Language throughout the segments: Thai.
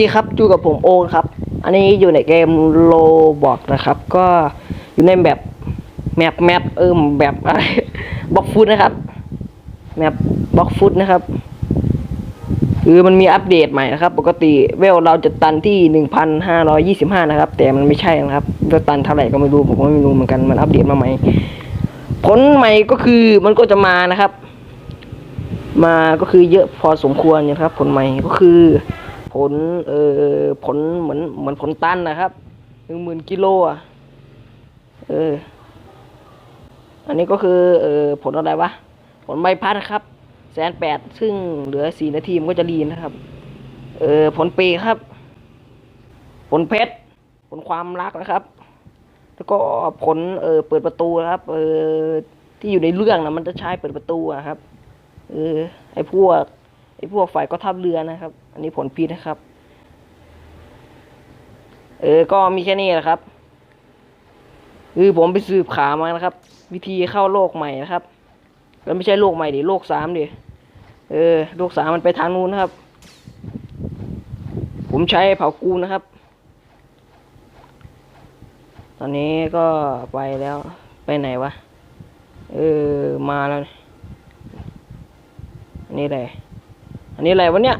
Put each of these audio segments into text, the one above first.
ดีครับอยู่กับผมโอคครับ อันนี้อยู่ในเกมโลบอกนะครับ ก็อยู่ในแบบแมปแมปเอิมแบบอะไรบล็อกฟุตนะครับแมปบล็อกฟุตนะครับ คือมันมีอัปเดตใหม่นะครับ ปกติเวลเราจะตันที่หนึ่งพันห้าร้อยี่สิบห้านะครับ แต่มันไม่ใช่นะครับเวลตันเท่าไหร่ก็ไม่รู้ผมก็ไม่รู้เหมือนกันมันอัปเดตมาใหม่ผลใหม่ก็คือมันก็จะมานะครับ มาก็คือเยอะพอสมควรนะครับ ผลใหม่ก็คือ ผลเออผลเหมือนเหมือนผลตันนะครับหนึ่งหมื่นกิโลอะเอออันนี้ก็คือเออผลอะไรวะผลใบพัดนะครับแสนแปดซึ่งเหลือสี่นาทีมันก็จะรีนนะครับ เออผลปีครับ ผลเพชรผลความรักนะครับ แล้วก็ผลเออเปิดประตูนะครับเออที่อยู่ในเรื่องนะมันจะใช้เปิดประตูอะครับ เออไอ้พวก ไอพวกฝ่ายก็ทัพเรือนะครับ อันนี้ผลพิษนะครับ เออ ก็มีแค่นี้แหละครับ คือผมไปสืบขามานะครับ วิธีเข้าโลกใหม่นะครับ แล้วไม่ใช่โลกใหม่ดิ โลกสามดิ เออ โลกสามมันไปทางนู้นนะครับ ผมใช้เผากูนะครับ ตอนนี้ก็ไปแล้ว ไปไหนวะ เออ มาแล้วอันนี้อะไรอั นนี้อะไรวะเนี่ย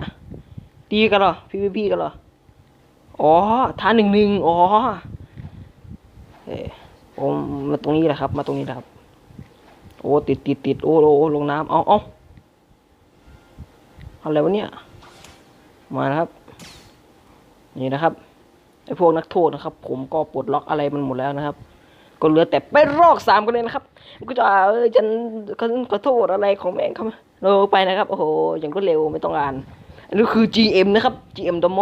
ตีกันเหรอ PVP กันเหรอ อ๋อท้าหนึ่งหนึ่งอ๋อเอ้ยผมมาตรงนี้แหละครับ มาตรงนี้แหละครับ โอ้ติดติดติดโอ้โอ้ลงน้ำเอาเอาอะไรวะเนี่ย มานะครับ นี่นะครับไอพวกนักโทษนะครับ ผมก็ปลดล็อกอะไรมันหมดแล้วนะครับ ก็เหลือแต่ไปรอกสามกันเลยนะครับก็จะเออฉันขอขอโทษอะไรของแม่งเขาเราไปนะครับ โอ้โหอย่างรวดเร็วไม่ต้องอ่านอันนี้คือ GM นะครับ GM โดโม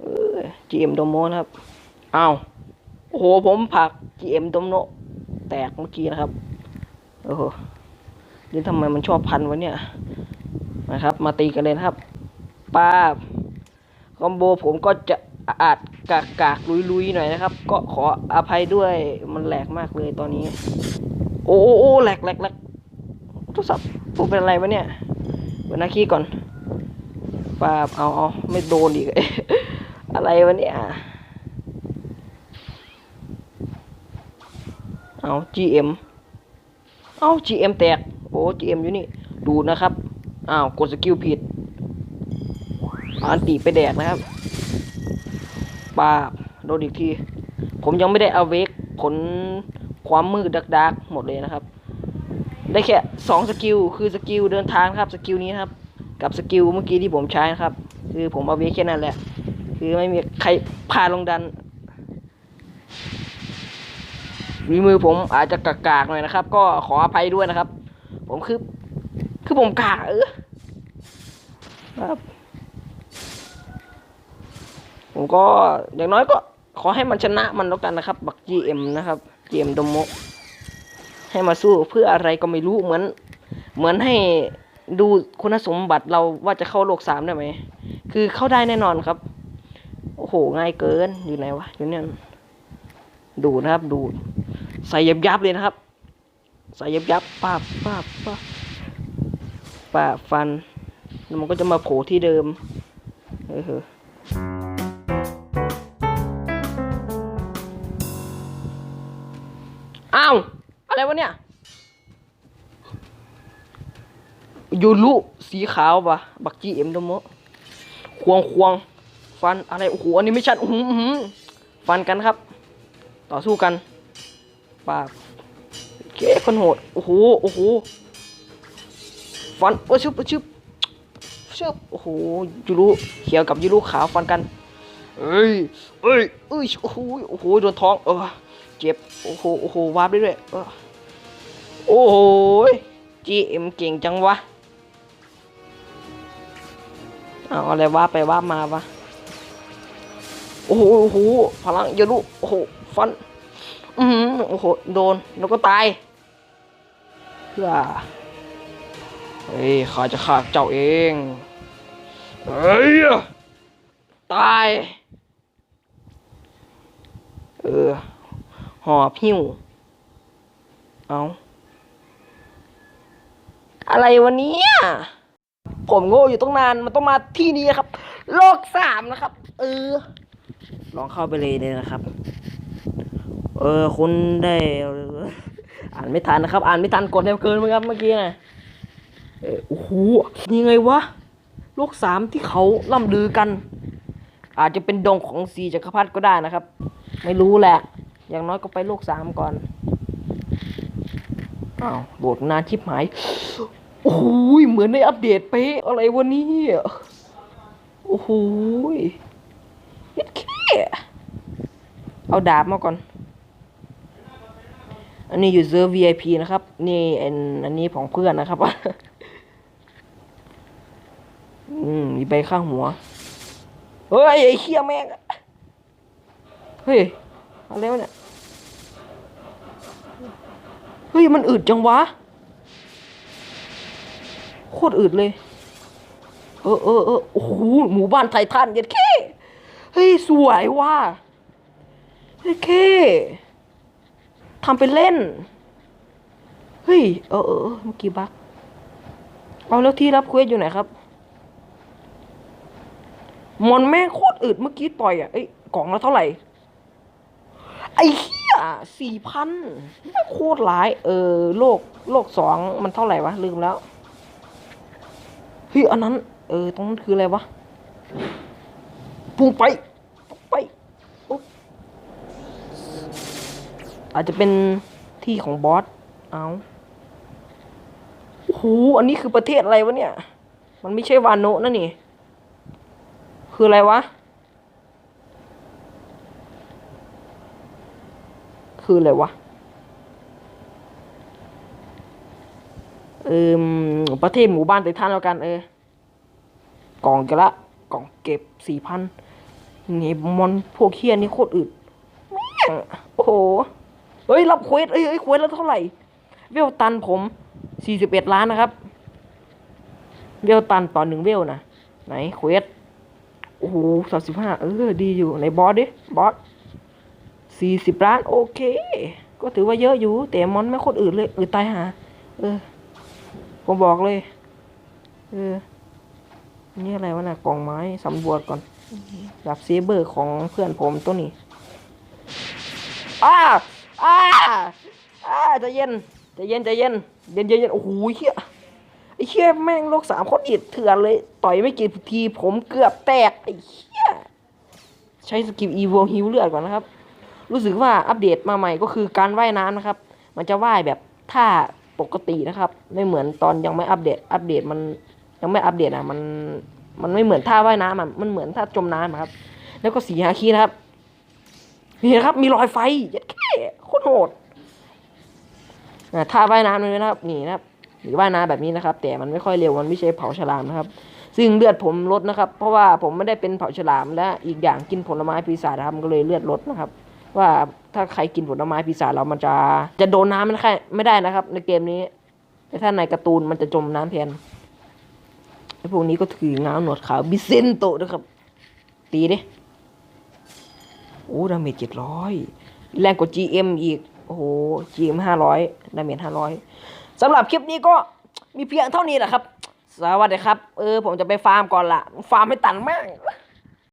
เออ GM โดโมนะครับอ้าวโอ้โหผมผัก GM โดโมแตกเมื่อกี้นะครับโอ้โหนี่ทำไมมันชอบพันวะเนี่ยนะครับ มาตีกันเลยนะครับป้าคอมโบผมก็จะ อาจกากกากลุยลุยๆหน่อยนะครับ ก็ขออภัยด้วยมันแหลกมากเลยตอนนี้ โอ้โอ้โอ้แหลกแหลกแหลกโทรศัพท์ผมเป็นอะไรวะเนี่ยเปิดหน้าขี้ก่อนปาบเอาเอาไม่โดนอีก อะไรวะเนี่ย เอา GM เอา GM แตก โอ้ GM อยู่นี่ ดูนะครับ อ้าว กดสกิลผิดอันตีไปแดกนะครับ ปาบโดนอีกที ผมยังไม่ได้เอาเวกผลความมืดดักดักๆหมดเลยนะครับ ได้แค่สองสกิลคือสกิลเดินทางครับสกิลนี้ครับ กับสกิลเมื่อกี้ที่ผมใช้นะครับ คือผมเอาเวกแค่นั้นแหละ คือไม่มีใครพาลงดันฝีมือผมอาจจะกากๆหน่อยนะครับ ก็ขออภัยด้วยนะครับ ผมคือ คือผมกากเออครับ ผมก็อย่างน้อยก็ขอให้มันชนะมันแล้วกันนะครับ บัก GM นะครับ GM ดมกให้มาสู้เพื่ออะไรก็ไม่รู้เหมือน เหมือนให้ดูคุณสมบัติเราว่าจะเข้าโลกสามได้ไหม คือเข้าได้แน่นอนครับ โอ้โห ง่ายเกิน อยู่ไหนวะ อยู่เนี่ย ดูนะครับ ดู ใส่ยับยับเลยนะครับ ใส่ยับยับป้าบป้าบป้าบป้าฟัน แล้วมันก็จะมาโผล่ที่เดิม เออ อ้าว อะไรวะเนี่ย ยูรุสีขาวปะบักจีเอ็มดโมควงควงฟันอะไร โอ้โห อันนี้ไม่ชัด อื้อหืออื้อหือฟันกันครับ ต่อสู้กัน ปากเก๋คนโหด โอ้โห โอ้โห ฟัน โอ้ชึบโอ้ชึบชึบโอ้โห ยูรุเขียวกับยูรุขาวฟันกัน เอ้ยเอ้ยเอ้ย โอ้โห โอ้โห โดนท้อง เออ เจ็บ โอ้โห โอ้โหวาบได้ด้วยโอ้โหจีเอ็มเก่งจังวะเอาอะไรวาไปวาบมาวะ โอ้โห โอ้โห พลังเยารุโอ้โห ฟัน อือหือโอ้โห โดน แล้วก็ตายเพื่อเฮ้ยข้าจะฆ่าเจ้าเอง เฮ้ย ตาย เออ หอบหิ้ว เอาอะไรวันนี้ผมโง่อยู่ตั้งนาน มันต้องมาที่นี่ครับ โลกสามนะครับ เออ ลองเข้าไปเลยเลยนะครับ เออ คุณได้ อ่านไม่ทันนะครับ อ่านไม่ทันกดเร็วเกินมั้งครับเมื่อกี้นะเออโอ้โหนี่ไงวะ โลกสามที่เขาล่ำลือกัน อาจจะเป็นดงของสีจักรพรรดิก็ได้นะครับ ไม่รู้แหละ อย่างน้อยก็ไปโลกสามก่อน อ้าวโหลดนานชิบหาย โอ้โหเหมือนในอัปเดตเป๊ะอะไรวะเนี่ยโอ้โหเย็ดแค่เอาดาบมาก่อน อันนี้อยู่เซอร์ VIP นะครับ นี่อันอันนี้ของเพื่อนนะครับ อืม มีใบข้างหัว เฮ้ย ไอ้เขี้ยแม่งอะเฮ้ย อะไรวะเนี่ย เฮ้ย มันอึดจังวะ โคตรอึดเลย เออเออเออโอ้โห หมู่บ้านไททันเย็ดแค่เฮ้ย สวยว่ะเฮ้ยแค่ทำเป็นเล่น เฮ้ย เออเออเมื่อกี้บักเอาแล้วที่รับเควสอยู่ไหนครับมอนแม่โคตรอึดเมื่อกี้ต่อยอะ เอ้ยกล่องละเท่าไหร่ ไอ้เหี้ยสี่พันโคตรหลาย เออ โลก โลกสองมันเท่าไหร่วะ ลืมแล้วเฮ้ยอันนั้น เออ ตรงนั้นคืออะไรวะพุ่งไปไปอุ๊บอาจจะเป็นที่ของบอส เอาโอ้โหอันนี้คือประเทศอะไรวะเนี่ย มันไม่ใช่วานโนะนะนี่ คืออะไรวะ คืออะไรวะเออประเทศหมู่บ้านไททันแล้วกันเออกล่องกันละกล่องเก็บสี่พันนี่มอนพวกเคียนี่โคตรอึดโอ้โหเฮ้ยรับเควสเอ้ยเอ้ยเควสแล้วเท่าไหร่ เวลตันผมสี่สิบเอ็ดล้านนะครับ เวลตันต่อหนึ่งเวลนะไหนเควสโอ้โหสามสิบห้าเออดีอยู่ในบอสดิบอส สี่สิบล้านโอเค ก็ถือว่าเยอะอยู่ แต่มอนไม่โคตรอื่นเลยอืดตายหา เออ ผมบอกเลย เออ นี่อะไรวะน่ะกล่องไม้สำรวจก่อนแบบเซเบอร์ของเพื่อนผมตัวนี้อ้าอ้าอ้าจะเย็นจะเย็นจะเย็น เย็นเย็นเย็นโอ้โหเฮียไอ้เฮียแม่งโลกสามโคตรอิดเถื่อนเลย ต่อยไม่กี่ทีผมเกือบแตกไอ้เฮียใช้สกิลอีโวฮิวเลือดก่อนนะครับ รู้สึกว่าอัปเดตมาใหม่ก็คือการว่ายน้ำนะครับ มันจะว่ายแบบท่าปกตินะครับ ไม่เหมือนตอนยังไม่อัปเดต อัปเดตมันยังไม่อัปเดตอะมันมันไม่เหมือนท่าว่ายน้ำอะมันเหมือนท่าจมน้ำอะครับ แล้วก็สีฮาคีนะครับนี่นะครับ มีรอยไฟยัดแค่โคตรโหดท่าว่ายน้ำเลยนะครับนี่นะครับหรือว่ายน้ำแบบนี้นะครับ แต่มันไม่ค่อยเร็วมันไม่ใช่เผาฉลามนะครับ ซึ่งเลือดผมลดนะครับ เพราะว่าผมไม่ได้เป็นเผาฉลามและอีกอย่างกินผลไม้ปีศาจนะครับก็เลยเลือดลดนะครับ ว่าถ้าใครกินผลไม้ปีศาจแล้วมันจะจะโดนน้ำไม่ได้ไม่ได้นะครับ ในเกมนี้ แต่ถ้าในการ์ตูนมันจะจมน้ำแทนไอ้พวกนี้ก็ถือง้าวหนวดขาวบิเซนโตนะครับ ตีดิโอ้ดาเมจเจ็ดร้อยแรงกว่า GM อีก โอ้โห GM ห้าร้อยดาเมจห้าร้อยสำหรับคลิปนี้ก็มีเพียงเท่านี้แหละครับ สวัสดีครับ เออ ผมจะไปฟาร์มก่อนละ ฟาร์มให้ตันมาก